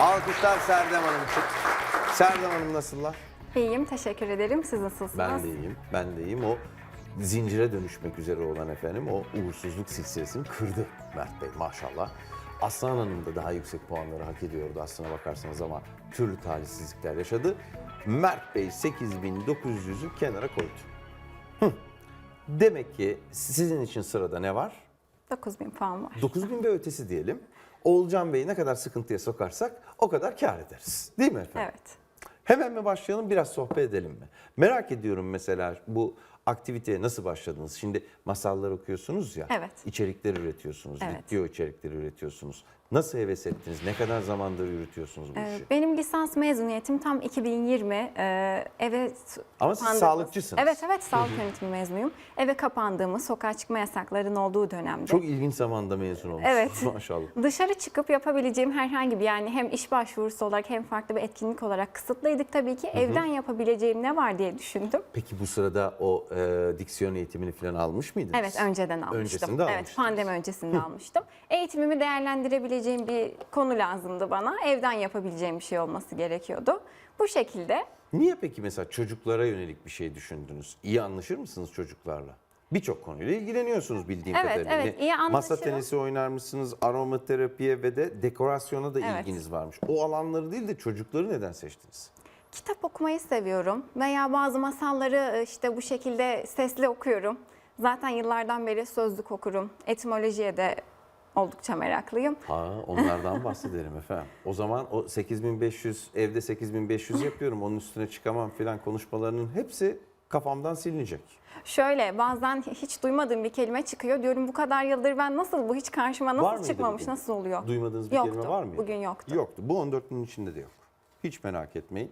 Alkışlar Serdem Hanım için. Serdem Hanım nasıllar? İyiyim, teşekkür ederim. Siz nasılsınız? Ben de iyiyim, ben de iyiyim. O zincire dönüşmek üzere olan efendim o uğursuzluk silsilesini kırdı Mert Bey maşallah. Aslan Hanım da daha yüksek puanları hak ediyordu aslına bakarsanız ama türlü talihsizlikler yaşadı. Mert Bey 8900'ü kenara koydu. Hı. Demek ki sizin için sırada ne var? 9000 puan var. 9000 ve ötesi diyelim. Oğulcan Bey'i ne kadar sıkıntıya sokarsak o kadar kar ederiz. Değil mi efendim? Evet. Hemen mi başlayalım biraz sohbet edelim mi? Merak ediyorum mesela bu aktiviteye nasıl başladınız? Şimdi masallar okuyorsunuz ya. Evet. içerikler üretiyorsunuz. Evet. Video içerikleri üretiyorsunuz. Nasıl heves ettiniz? Ne kadar zamandır yürütüyorsunuz bu Ee, işi? Benim lisans mezuniyetim tam 2020. Ee, eve Ama siz kapandığımız- sağlıkçısınız. Evet evet sağlık yönetimi mezunuyum. Eve kapandığımız, sokağa çıkma yasaklarının olduğu dönemde. Çok ilginç zamanda mezun olmuşsunuz. Evet. Maşallah. Dışarı çıkıp yapabileceğim herhangi bir yani hem iş başvurusu olarak hem farklı bir etkinlik olarak kısıtlıydık tabii ki. Evden yapabileceğim ne var diye düşündüm. Peki bu sırada o e, diksiyon eğitimini falan almış mıydınız? Evet önceden almıştım. Öncesinde evet almıştınız. pandemi öncesinde almıştım. Eğitimimi değerlendirebileceğim bir konu lazımdı bana. Evden yapabileceğim bir şey olması gerekiyordu. Bu şekilde Niye peki mesela çocuklara yönelik bir şey düşündünüz? İyi anlaşır mısınız çocuklarla? Birçok konuyla ilgileniyorsunuz bildiğim Evet, kadarıyla. evet, iyi Masa anlaşırım. tenisi oynar mısınız? Aromaterapiye ve de dekorasyona da Evet. ilginiz varmış. O alanları değil de çocukları neden seçtiniz? kitap okumayı seviyorum veya bazı masalları e, işte bu şekilde sesli okuyorum. Zaten yıllardan beri sözlük okurum. Etimolojiye de oldukça meraklıyım. Ha, onlardan bahsedelim efendim. O zaman o 8500 evde 8500 yapıyorum. Onun üstüne çıkamam filan konuşmalarının hepsi kafamdan silinecek. Şöyle bazen hiç duymadığım bir kelime çıkıyor. Diyorum bu kadar yıldır ben nasıl bu hiç karşıma Var nasıl mıydı çıkmamış, bugün? nasıl oluyor? Duymadığınız bir Yoktu. kelime var mıydı? Bugün yoktu. Yoktu. Bu 14 günün içinde de yok. Hiç merak etmeyin.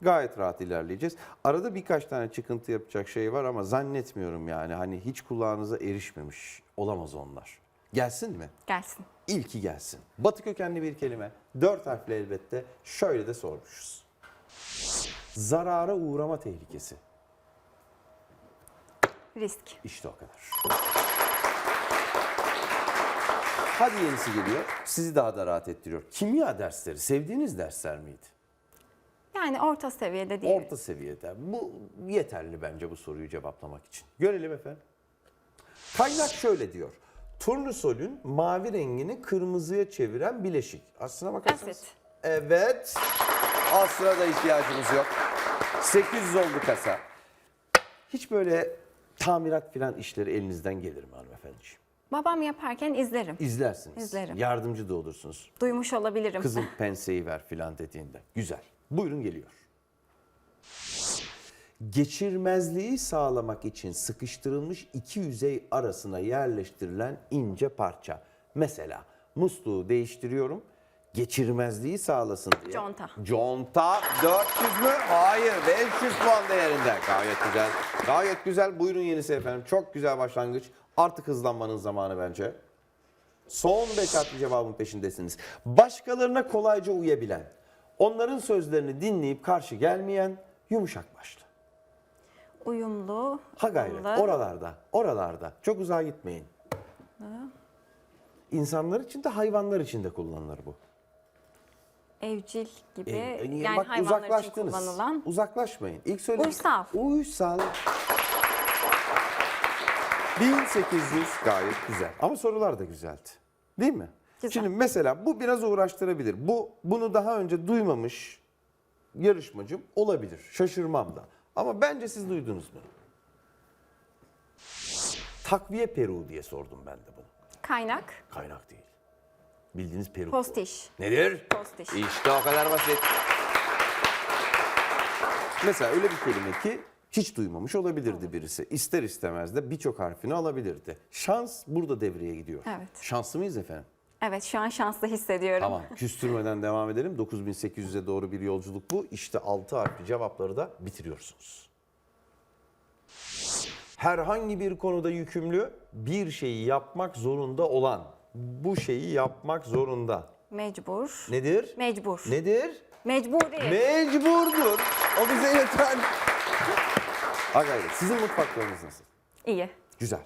Gayet rahat ilerleyeceğiz. Arada birkaç tane çıkıntı yapacak şey var ama zannetmiyorum yani. Hani hiç kulağınıza erişmemiş. Olamaz onlar. Gelsin mi? Gelsin. İlki gelsin. Batı kökenli bir kelime. Dört harfli elbette. Şöyle de sormuşuz. Zarara uğrama tehlikesi. Risk. İşte o kadar. Hadi yenisi geliyor. Sizi daha da rahat ettiriyor. Kimya dersleri sevdiğiniz dersler miydi? Yani orta seviyede değil. Orta seviyede. Bu yeterli bence bu soruyu cevaplamak için. Görelim efendim. Kaynak şöyle diyor. Turnusolün mavi rengini kırmızıya çeviren bileşik. Aslına bakarsanız. Asit. Evet. Aslına da ihtiyacımız yok. 800 oldu kasa. Hiç böyle tamirat filan işleri elinizden gelir mi hanımefendiciğim? Babam yaparken izlerim. İzlersiniz. İzlerim. Yardımcı da olursunuz. Duymuş olabilirim. Kızım penseyi ver filan dediğinde. Güzel. Buyurun geliyor. Geçirmezliği sağlamak için sıkıştırılmış iki yüzey arasına yerleştirilen ince parça. Mesela musluğu değiştiriyorum. Geçirmezliği sağlasın diye. Conta. Conta 400 mü? Hayır 500 puan değerinde. Gayet güzel. Gayet güzel. Buyurun yenisi efendim. Çok güzel başlangıç. Artık hızlanmanın zamanı bence. Son beş harfli cevabın peşindesiniz. Başkalarına kolayca uyabilen, onların sözlerini dinleyip karşı gelmeyen yumuşak başlı. Uyumlu. Ha gayret uyumlu. oralarda, oralarda. Çok uzağa gitmeyin. İnsanlar için de hayvanlar için de kullanılır bu. Evcil gibi. Ee, yani bak hayvanlar için uzaklaştınız. kullanılan. Uzaklaşmayın. İlk söyledim. Uysal. Uysal. 1800 gayet güzel. Ama sorular da güzeldi. Değil mi? Güzel. Şimdi mesela bu biraz uğraştırabilir. Bu bunu daha önce duymamış yarışmacım olabilir. Şaşırmam da. Ama bence siz duydunuz mu? Takviye Peru diye sordum ben de bunu. Kaynak. Kaynak değil. Bildiğiniz Peru. Postiş. Nedir? Postiş. İşte o kadar basit. Mesela öyle bir kelime ki hiç duymamış olabilirdi birisi. İster istemez de birçok harfini alabilirdi. Şans burada devreye gidiyor. Evet. Şanslı mıyız efendim? Evet şu an şanslı hissediyorum. Tamam. Küstürmeden devam edelim. 9800'e doğru bir yolculuk bu. İşte 6 harfli cevapları da bitiriyorsunuz. Herhangi bir konuda yükümlü bir şeyi yapmak zorunda olan bu şeyi yapmak zorunda. Mecbur. Nedir? Mecbur. Nedir? Mecburi. Mecburdur. O bize yeter. Ha gayret. Sizin mutfaklarınız nasıl? İyi. Güzel.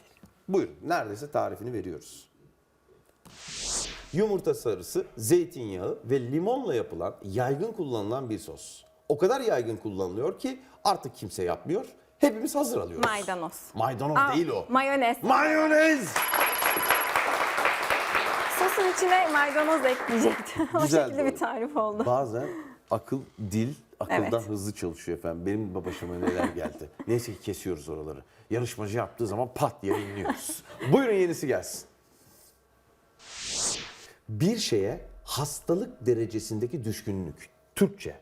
Buyurun. Neredeyse tarifini veriyoruz. Yumurta sarısı, zeytinyağı ve limonla yapılan yaygın kullanılan bir sos. O kadar yaygın kullanılıyor ki artık kimse yapmıyor. Hepimiz hazır alıyoruz. Maydanoz. Maydanoz Aa, değil o. Mayonez. Mayonez! Sosun içine maydanoz ekleyecektim. o Güzel şekilde doğru. bir tarif oldu. Bazen akıl, dil akıldan Evet. hızlı çalışıyor efendim. Benim başıma neler geldi. Neyse ki kesiyoruz oraları. Yarışmacı yaptığı zaman pat diye yayınlıyoruz. Buyurun yenisi gelsin. Bir şeye hastalık derecesindeki düşkünlük. Türkçe.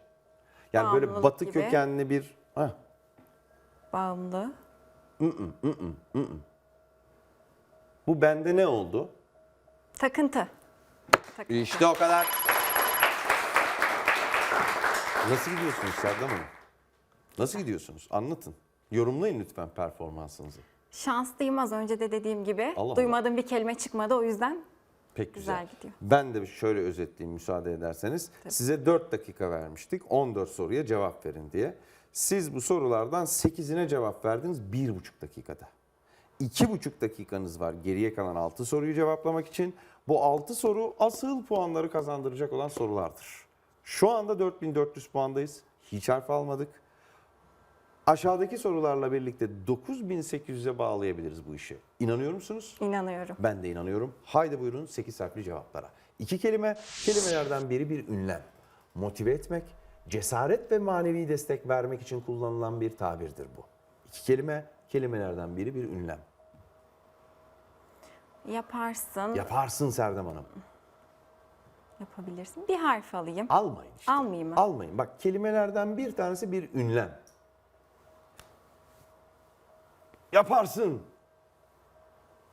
Yani böyle Bağımlılık batı gibi. kökenli bir... Heh, Bağımlı. bu bende ne oldu? Takıntı. Takıntı. İşte o kadar. Nasıl gidiyorsunuz Serdar Hanım? Nasıl gidiyorsunuz? Anlatın. Yorumlayın lütfen performansınızı. Şanslıyım az önce de dediğim gibi. Allah Duymadığım bir kelime çıkmadı o yüzden Pek güzel. Güzel gidiyor. Ben de şöyle özetleyeyim müsaade ederseniz. Size 4 dakika vermiştik. 14 soruya cevap verin diye. Siz bu sorulardan 8'ine cevap verdiniz 1,5 dakikada. 2,5 dakikanız var geriye kalan 6 soruyu cevaplamak için. Bu 6 soru asıl puanları kazandıracak olan sorulardır. Şu anda 4400 puandayız. Hiç harf almadık. Aşağıdaki sorularla birlikte 9800'e bağlayabiliriz bu işi. İnanıyor musunuz? inanıyorum. Ben de inanıyorum. Haydi buyurun 8 harfli cevaplara. İki kelime, kelimelerden biri bir ünlem. Motive etmek, cesaret ve manevi destek vermek için kullanılan bir tabirdir bu. İki kelime, kelimelerden biri bir ünlem. Yaparsın, Yaparsın Serdem Hanım. yapabilirsin. Bir harf alayım. Almayın işte. Almayayım mı? Almayın. Bak kelimelerden bir tanesi bir ünlem. Yaparsın.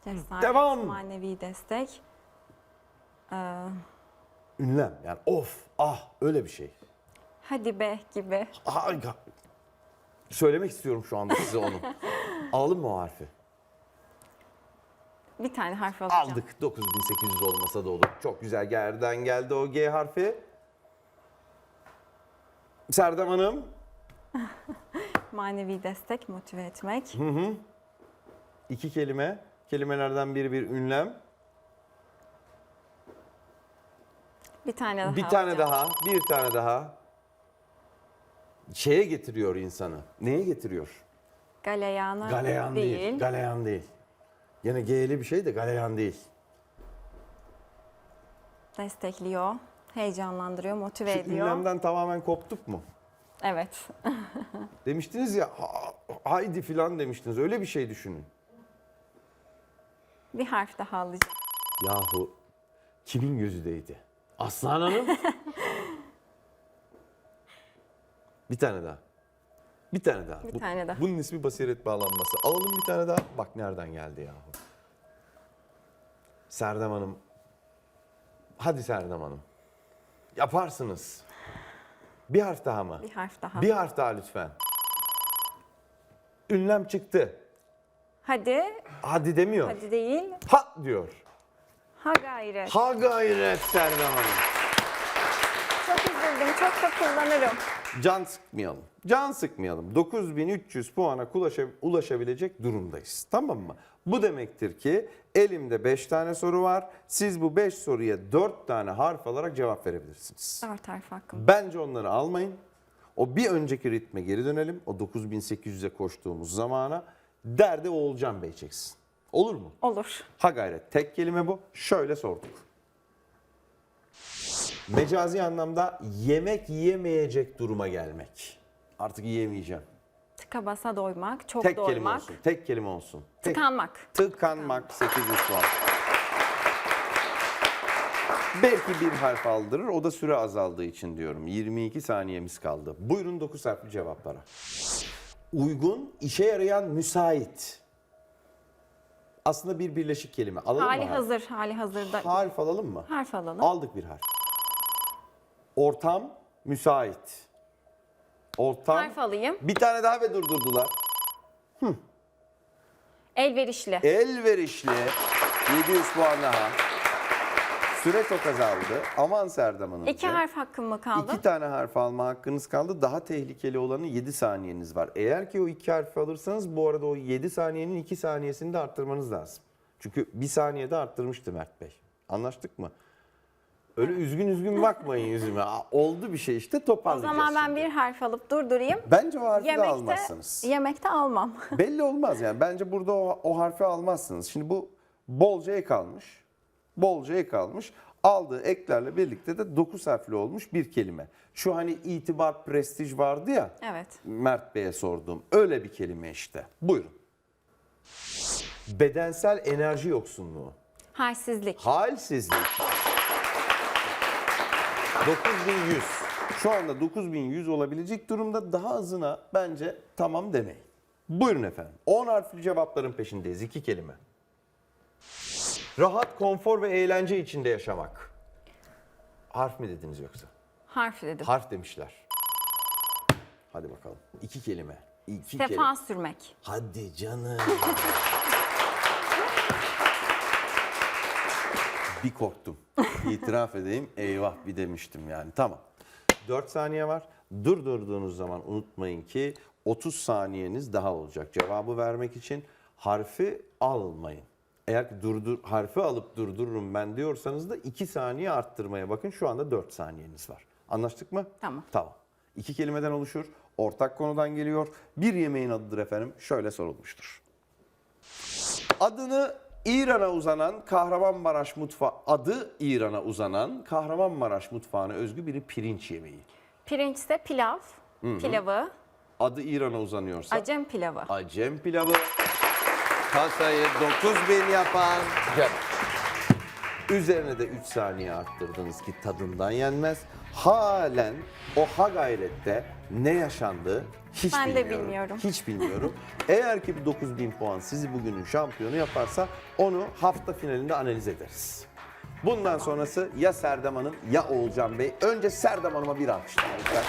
Cesaret, Devam. manevi destek. Ee, Ünlem. Yani of, ah öyle bir şey. hadi be gibi. Harika. Söylemek istiyorum şu anda size onu. Alalım mı o harfi? Bir tane harf alacağım. Aldık. 9800 olmasa da olur. Çok güzel gerden geldi o G harfi. Serdem Hanım. Manevi destek, motive etmek. İki kelime. Kelimelerden biri bir ünlem. Bir tane daha Bir tane alacağım. daha. Bir tane daha. Şeye getiriyor insanı. Neye getiriyor? Galeyana Galeyan değil. değil. Galeyan değil. Yine G'li bir şey de galeyan değil. Destekliyor, heyecanlandırıyor, motive Şu ediyor. ünlemden tamamen koptuk mu? Evet. Demiştiniz ya ha- haydi filan demiştiniz. Öyle bir şey düşünün. Bir harf daha alacağım. Yahu kimin gözü değdi? Aslan Hanım. bir tane daha. Bir tane daha. Bir tane daha. Bunun ismi basiret bağlanması. Alalım bir tane daha. Bak nereden geldi yahu. Serdem Hanım. Hadi Serdem Hanım. Yaparsınız. Bir harf daha mı? Bir harf daha. Bir harf daha lütfen. Ünlem çıktı. Hadi, Hadi demiyor. hadi değil. Ha diyor. Ha gayret. Ha gayret Serdem Hanım. Çok üzüldüm, çok da kullanırım. Can sıkmayalım. Can sıkmayalım. 9300 puana ulaşa- ulaşabilecek durumdayız. Tamam mı? Bu demektir ki elimde 5 tane soru var. Siz bu 5 soruya 4 tane harf alarak cevap verebilirsiniz. Dört harf hakkım. Bence onları almayın. O bir önceki ritme geri dönelim. O 9800'e koştuğumuz zamana derde Oğulcan Bey çeksin. Olur mu? Olur. Ha gayret. Tek kelime bu. Şöyle sorduk. Mecazi anlamda yemek yiyemeyecek duruma gelmek. Artık yiyemeyeceğim. Tıka basa doymak, çok Tek kelime doymak. olsun. Tek kelime olsun. Tek- Tıkanmak. Tıkanmak 800 puan. Belki bir harf aldırır. O da süre azaldığı için diyorum. 22 saniyemiz kaldı. Buyurun 9 harfli cevaplara. Uygun, işe yarayan, müsait. Aslında bir birleşik kelime. Alalım Hali mı harf? hazır, hali hazırda. Harf alalım mı? Harf alalım. Aldık bir harf. Ortam müsait. Ortam. Harf alayım. Bir tane daha ve durdurdular. Elverişli. Elverişli. 700 puan daha. Süre çok azaldı. Aman Serdem Hanım. İki harf hakkım mı kaldı? İki tane harf alma hakkınız kaldı. Daha tehlikeli olanı 7 saniyeniz var. Eğer ki o iki harfi alırsanız bu arada o 7 saniyenin 2 saniyesini de arttırmanız lazım. Çünkü bir saniyede arttırmıştı Mert Bey. Anlaştık mı? Öyle üzgün üzgün bakmayın yüzüme. Aa, Oldu bir şey işte O toparlayacağız. zaman ben şimdi. bir harf alıp durdurayım. Bence o harfi de Yemekte, almazsınız. yemekte almam. Belli olmaz yani. Bence burada o, o harfi almazsınız. Şimdi bu bolca ek almış. Bolca ek almış. Aldığı eklerle birlikte de 9 harfli olmuş bir kelime. Şu hani itibar, prestij vardı ya. Evet. Mert Bey'e sorduğum öyle bir kelime işte. Buyurun. Bedensel enerji yoksunluğu. Halsizlik. Halsizlik. 9100. Şu anda 9100 olabilecek durumda daha azına bence tamam demeyin. Buyurun efendim. 10 harfli cevapların peşindeyiz. iki kelime. Rahat, konfor ve eğlence içinde yaşamak. Harf mi dediniz yoksa? Harf dedim. Harf demişler. Hadi bakalım. İki kelime. İki kelime. Sefa sürmek. Hadi canım. bir korktum. İtiraf edeyim. Eyvah bir demiştim yani. Tamam. 4 saniye var. Durdurduğunuz zaman unutmayın ki 30 saniyeniz daha olacak. Cevabı vermek için harfi almayın. Eğer ki durdur, harfi alıp durdururum ben diyorsanız da 2 saniye arttırmaya bakın. Şu anda 4 saniyeniz var. Anlaştık mı? Tamam. Tamam. İki kelimeden oluşur. Ortak konudan geliyor. Bir yemeğin adıdır efendim. Şöyle sorulmuştur. Adını İran'a uzanan Kahramanmaraş mutfağı adı İran'a uzanan Kahramanmaraş mutfağına özgü bir pirinç yemeği. Pirinç ise pilav. Pilavı. Adı İran'a uzanıyorsa Acem pilavı. Acem pilavı. Kasayı 9000 yapan. Üzerine de 3 saniye arttırdınız ki tadından yenmez. Halen o ha gayrette ne yaşandı hiç Ben de bilmiyorum. bilmiyorum. Hiç bilmiyorum. Eğer ki bu 9000 puan sizi bugünün şampiyonu yaparsa onu hafta finalinde analiz ederiz. Bundan sonrası ya Serdem Hanım ya Oğulcan Bey. Önce Serdem Hanım'a bir alkışlar lütfen.